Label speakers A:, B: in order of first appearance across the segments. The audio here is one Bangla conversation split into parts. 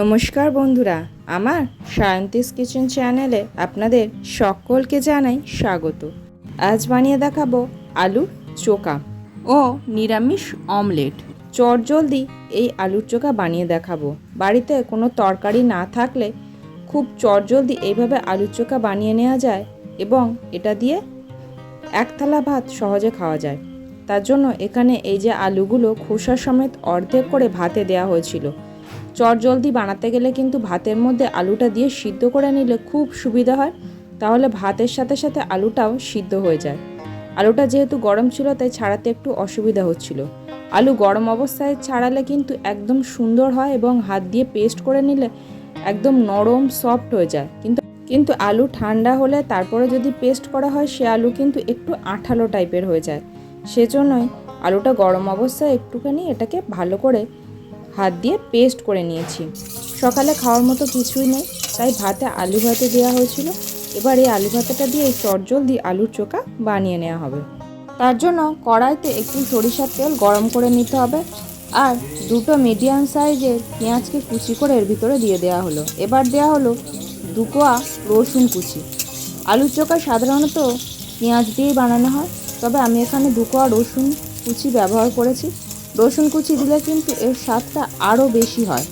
A: নমস্কার বন্ধুরা, আমার সায়ন্তিস কিচেন চ্যানেলে আপনাদের সকলকে জানাই স্বাগত। আজ বানিয়ে দেখাবো আলুর চোকা ও নিরামিষ অমলেট। চটজলদি এই আলুর চোকা বানিয়ে দেখাবো। বাড়িতে কোনো তরকারি না থাকলে খুব চটজলদি এইভাবে আলুর চোকা বানিয়ে নেওয়া যায় এবং এটা দিয়ে এক থালা ভাত সহজে খাওয়া যায়। তার জন্য এখানে এই যে আলুগুলো খোসা সমেত অর্ধেক করে ভাতে দেওয়া হয়েছিল। চট জলদি বানাতে গেলে কিন্তু ভাতের মধ্যে আলুটা দিয়ে সিদ্ধ করে নিলে খুব সুবিধা হয়। তাহলে ভাতের সাথে সাথে আলুটাও সিদ্ধ হয়ে যায়। আলুটা যেহেতু গরম ছিল, তাই ছাড়াতে একটু অসুবিধা হচ্ছিল। আলু গরম অবস্থায় ছাড়ালে কিন্তু একদম সুন্দর হয় এবং হাত দিয়ে পেস্ট করে নিলে একদম নরম, সফট হয়ে যায়। কিন্তু কিন্তু আলু ঠান্ডা হলে তারপরে যদি পেস্ট করা হয়, সে আলু কিন্তু একটু আঠালো টাইপের হয়ে যায়। সেজন্যই আলুটা গরম অবস্থায় একটুখানি এটাকে ভালো করে হাত দিয়ে পেস্ট করে নিয়েছি। সকালে খাওয়ার মতো কিছুই নেই, তাই ভাতে আলু ভাতে দেওয়া হয়েছিল। এবার এই আলু ভাতাটা দিয়ে এই চটজলদি আলুর চোখা বানিয়ে নেওয়া হবে। তার জন্য কড়াইতে একটু সরিষার তেল গরম করে নিতে হবে আর দুটো মিডিয়াম সাইজের পেঁয়াজকে কুচি করে এর ভিতরে দিয়ে দেওয়া হলো। এবার দেওয়া হলো দু কোয়া রসুন কুচি। আলুর চোখা সাধারণত পেঁয়াজ দিয়েই বানানো হয়, তবে আমি এখানে দু কোয়া রসুন কুচি ব্যবহার করেছি। রসুন কুচি দিলে কিন্তু এর স্বাদটা আরও বেশি হয়।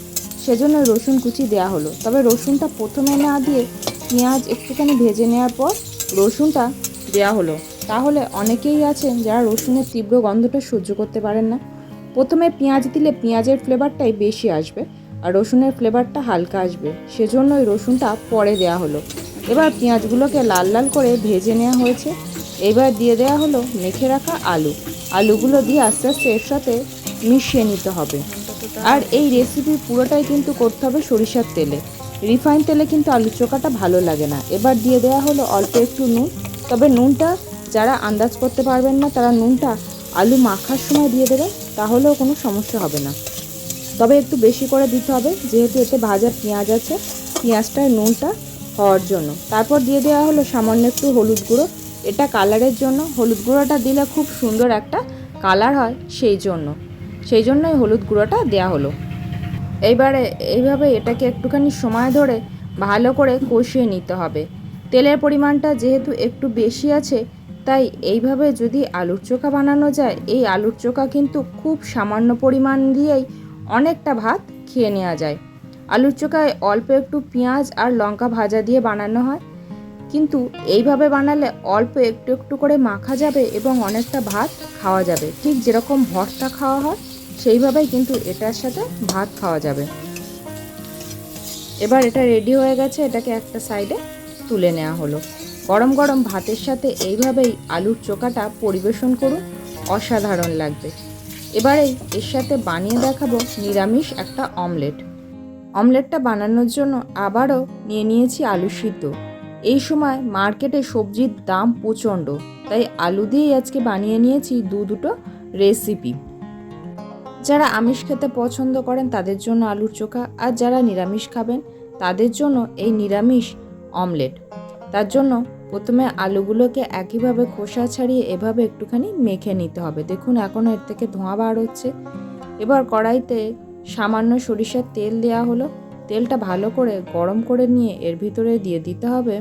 A: সেজন্য রসুন কুচি দেওয়া হলো। তবে রসুনটা প্রথমে না দিয়ে পেঁয়াজ একটুখানি ভেজে নেওয়ার পর রসুনটা দেওয়া হলো। তাহলে অনেকেই আছেন যারা রসুনের তীব্র গন্ধটা সহ্য করতে পারেন না। প্রথমে পেঁয়াজ দিলে পেঁয়াজের ফ্লেভারটাই বেশি আসবে আর রসুনের ফ্লেভারটা হালকা আসবে। সেজন্যই রসুনটা পরে দেওয়া হলো। এবার পেঁয়াজগুলোকে লাল লাল করে ভেজে নেওয়া হয়েছে। এবার দিয়ে দেওয়া হলো মেখে রাখা আলু। আলুগুলো দিয়ে আস্তে আস্তে এর সাথে মিশিয়ে নিতে হবে। আর এই রেসিপি পুরোটাই কিন্তু করতে হবে সরিষার তেলে। রিফাইন তেলে কিন্তু আলু চোখাটা ভালো লাগে না। এবার দিয়ে দেওয়া হলো অল্প একটু নুন। তবে নুনটা যারা আন্দাজ করতে পারবেন না, তারা নুনটা আলু মাখার সময় দিয়ে দেবেন তাহলেও কোনো সমস্যা হবে না। তবে একটু বেশি করে দিতে হবে, যেহেতু এতে ভাজা পেঁয়াজ আছে। পেঁয়াজটার নুনটা হওয়ার জন্য। তারপর দিয়ে দেওয়া হলো সামান্য একটু হলুদ গুঁড়ো। এটা কালারের জন্য। হলুদ গুঁড়োটা দিলে খুব সুন্দর একটা কালার হয় সেই জন্য। সেই জন্যই হলুদ গুঁড়োটা দেওয়া হলো। এইবারে এইভাবে এটাকে একটুখানি সময় ধরে ভালো করে কষিয়ে নিতে হবে। তেলের পরিমাণটা যেহেতু একটু বেশি আছে, তাই এইভাবে যদি আলুর চোখা বানানো যায়, এই আলুর চোখা কিন্তু খুব সামান্য পরিমাণ দিয়েই অনেকটা ভাত খেয়ে নেওয়া যায়। আলুর চোখায় অল্প একটু পেঁয়াজ আর লঙ্কা ভাজা দিয়ে বানানো হয়। কিন্তু এইভাবে বানালে অল্প একটু একটু করে মাখা যাবে এবং অনেকটা ভাত খাওয়া যাবে। ঠিক যেরকম ভর্তা খাওয়া হয়, সেইভাবেই কিন্তু এটার সাথে ভাত খাওয়া যাবে। এবার এটা রেডি হয়ে গেছে, এটাকে একটা সাইডে তুলে নেওয়া হলো। গরম গরম ভাতের সাথে এইভাবেই আলুর চোখাটা পরিবেশন করুন, অসাধারণ লাগবে। এবারে এর সাথে বানিয়ে দেখাবো নিরামিষ একটা অমলেট অমলেটটা বানানোর জন্য আবারও নিয়ে নিয়েছি আলু সিদ্ধ। এই সময় মার্কেটে সবজির দাম প্রচণ্ড, তাই আলু দিয়েই আজকে বানিয়ে নিয়েছি দু দুটো রেসিপি। যারা আমিষ খেতে পছন্দ করেন তাদের জন্য আলুর চোখা, আর যারা নিরামিষ খাবেন তাদের জন্য এই নিরামিষ অমলেট। তার জন্য প্রথমে আলুগুলোকে একইভাবে খোসা ছাড়িয়ে এভাবে একটুখানি মেখে নিতে হবে। দেখুন এখনও এর থেকে ধোঁয়া বার হচ্ছে। এবার কড়াইতে সামান্য সরিষার তেল দেওয়া হলো। তেলটা ভালো করে গরম করে নিয়ে এর ভিতরে দিয়ে দিতে হবে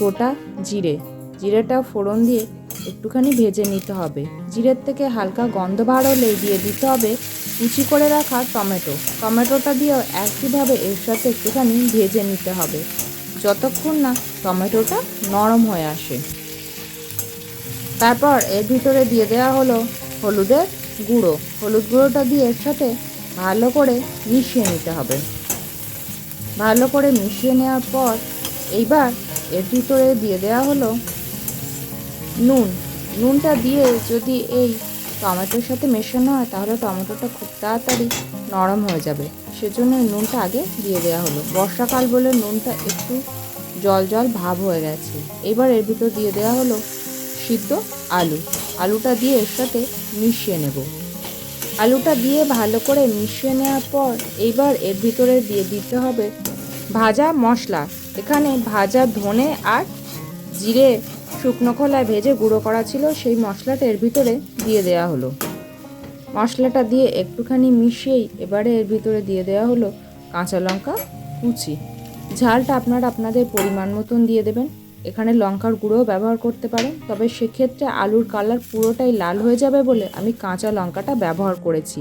A: গোটা জিরে। জিরেটা ফোড়ন দিয়ে একটুখানি ভেজে নিতে হবে। জিরের থেকে হালকা গন্ধ বার হলে দিয়ে দিতে হবে কুচি করে রাখা টমেটো। টমেটোটা দিয়েও একইভাবে এর সাথে একটুখানি ভেজে নিতে হবে। যতক্ষণ না টমেটোটা নরম হয়ে আসে। তারপর এর ভিতরে দিয়ে দেওয়া হলো হলুদের গুঁড়ো। হলুদ গুঁড়োটা দিয়ে এর সাথে ভালো করে মিশিয়ে নিতে হবে। ভালো করে মিশিয়ে নেওয়ার পর এইবার এর ভিতরে দিয়ে দেওয়া হলো নুন। নুনটা দিয়ে যদি এই টমেটোর সাথে মেশানো হয়, তাহলে টমেটোটা খুব তাড়াতাড়ি নরম হয়ে যাবে। সেজন্য নুনটা আগে দিয়ে দেওয়া হলো। বর্ষাকাল বলে নুনটা একটু জল জল ভাব হয়ে গেছে। এবার এর ভিতর দিয়ে দেওয়া হলো সিদ্ধ আলু। আলুটা দিয়ে এর সাথে মিশিয়ে নেব। আলুটা দিয়ে ভালো করে মিশিয়ে নেওয়ার পর এইবার এর ভিতরে দিয়ে দিতে হবে ভাজা মশলা। এখানে ভাজা ধনে আর জিরে শুকনো খোলায় ভেজে গুঁড়ো করা ছিল। সেই মশলাটা এর ভিতরে দিয়ে দেওয়া হলো। মশলাটা দিয়ে একটুখানি মিশিয়েই এবারে এর ভিতরে দিয়ে দেওয়া হলো কাঁচা লঙ্কা কুচি। ঝালটা আপনারা আপনাদের পরিমাণ মতন দিয়ে দেবেন। এখানে লঙ্কার গুঁড়োও ব্যবহার করতে পারেন। তবে সেক্ষেত্রে আলুর কালার পুরোটাই লাল হয়ে যাবে বলে আমি কাঁচা লঙ্কাটা ব্যবহার করেছি,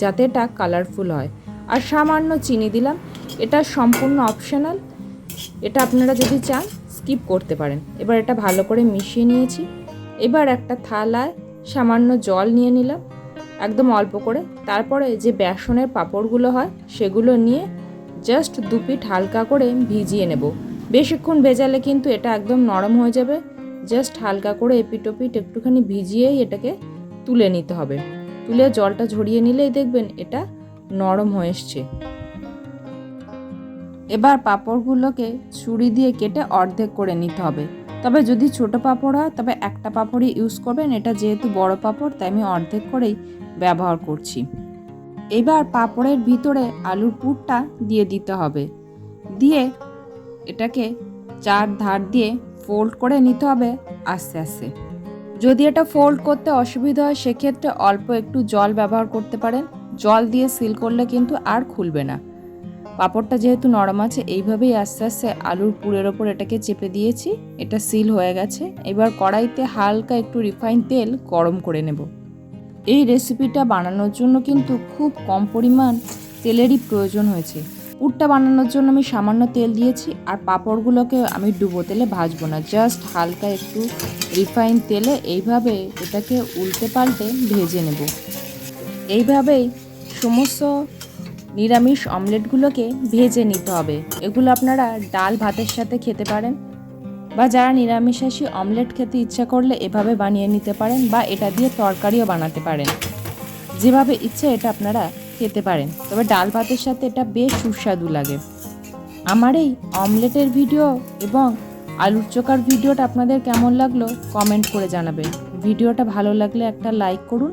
A: যাতে এটা কালারফুল হয়। আর সামান্য চিনি দিলাম। এটা সম্পূর্ণ অপশনাল এটা আপনারা যদি চান স্কিপ করতে পারেন। এবার এটা ভালো করে মিশিয়ে নিয়েছি। এবার একটা থালায় সামান্য জল নিয়ে নিলাম, একদম অল্প করে। তারপরে যে বেসনের পাঁপড়গুলো হয়, সেগুলো নিয়ে জাস্ট দু পিঠ হালকা করে ভিজিয়ে নেব। বেশিক্ষণ ভেজালে কিন্তু এটা একদম নরম হয়ে যাবে। জাস্ট হালকা করে এপিটোপিট একটুখানি ভিজিয়েই এটাকে তুলে নিতে হবে। তুলে জলটা ঝরিয়ে নিলেই দেখবেন এটা নরম হয়ে এসছে। এবার পাঁপড়গুলোকে ছুরি দিয়ে কেটে অর্ধেক করে নিতে হবে। তবে যদি ছোট পাঁপড় হয়, তবে একটা পাঁপড়ই ইউজ করবেন। এটা যেহেতু বড় পাঁপড়, তাই আমি অর্ধেক করেই ব্যবহার করছি। এবার পাঁপড়ের ভিতরে আলুর পুরটা দিয়ে দিতে হবে। দিয়ে এটাকে চার ধার দিয়ে ফোল্ড করে নিতে হবে আস্তে আস্তে। যদি এটা ফোল্ড করতে অসুবিধা হয়, সেক্ষেত্রে অল্প একটু জল ব্যবহার করতে পারেন। জল দিয়ে সিল করলে কিন্তু আর খুলবে না। পাঁপড়টা যেহেতু নরম আছে, এইভাবেই আস্তে আস্তে আলুর পুরের ওপর এটাকে চেপে দিয়েছি। এটা সিল হয়ে গেছে। এবার কড়াইতে হালকা একটু রিফাইন তেল গরম করে নেব। এই রেসিপিটা বানানোর জন্য কিন্তু খুব কম পরিমাণ তেলেরই প্রয়োজন হয়েছে। পুরটা বানানোর জন্য আমি সামান্য তেল দিয়েছি আর পাঁপড়গুলোকে আমি ডুবো তেলে ভাজবো না। জাস্ট হালকা একটু রিফাইন তেলে এইভাবে এটাকে উল্টে পাল্টে ভেজে নেব। এইভাবেই সমস্ত নিরামিষ অমলেটগুলোকে ভেজে নিতে হবে। এগুলো আপনারা ডাল ভাতের সাথে খেতে পারেন বা যারা নিরামিষাশী অমলেট খেতে ইচ্ছা করলে এভাবে বানিয়ে নিতে পারেন বা এটা দিয়ে তরকারিও বানাতে পারেন। যেভাবে ইচ্ছে এটা আপনারা খেতে পারেন। তবে ডাল ভাতের সাথে এটা বেশ সুস্বাদু লাগে। আমার এই অমলেটের ভিডিও এবং আলুর চোকার ভিডিওটা আপনাদের কেমন লাগল কমেন্ট করে জানাবেন। ভিডিওটা ভালো লাগলে একটা লাইক করুন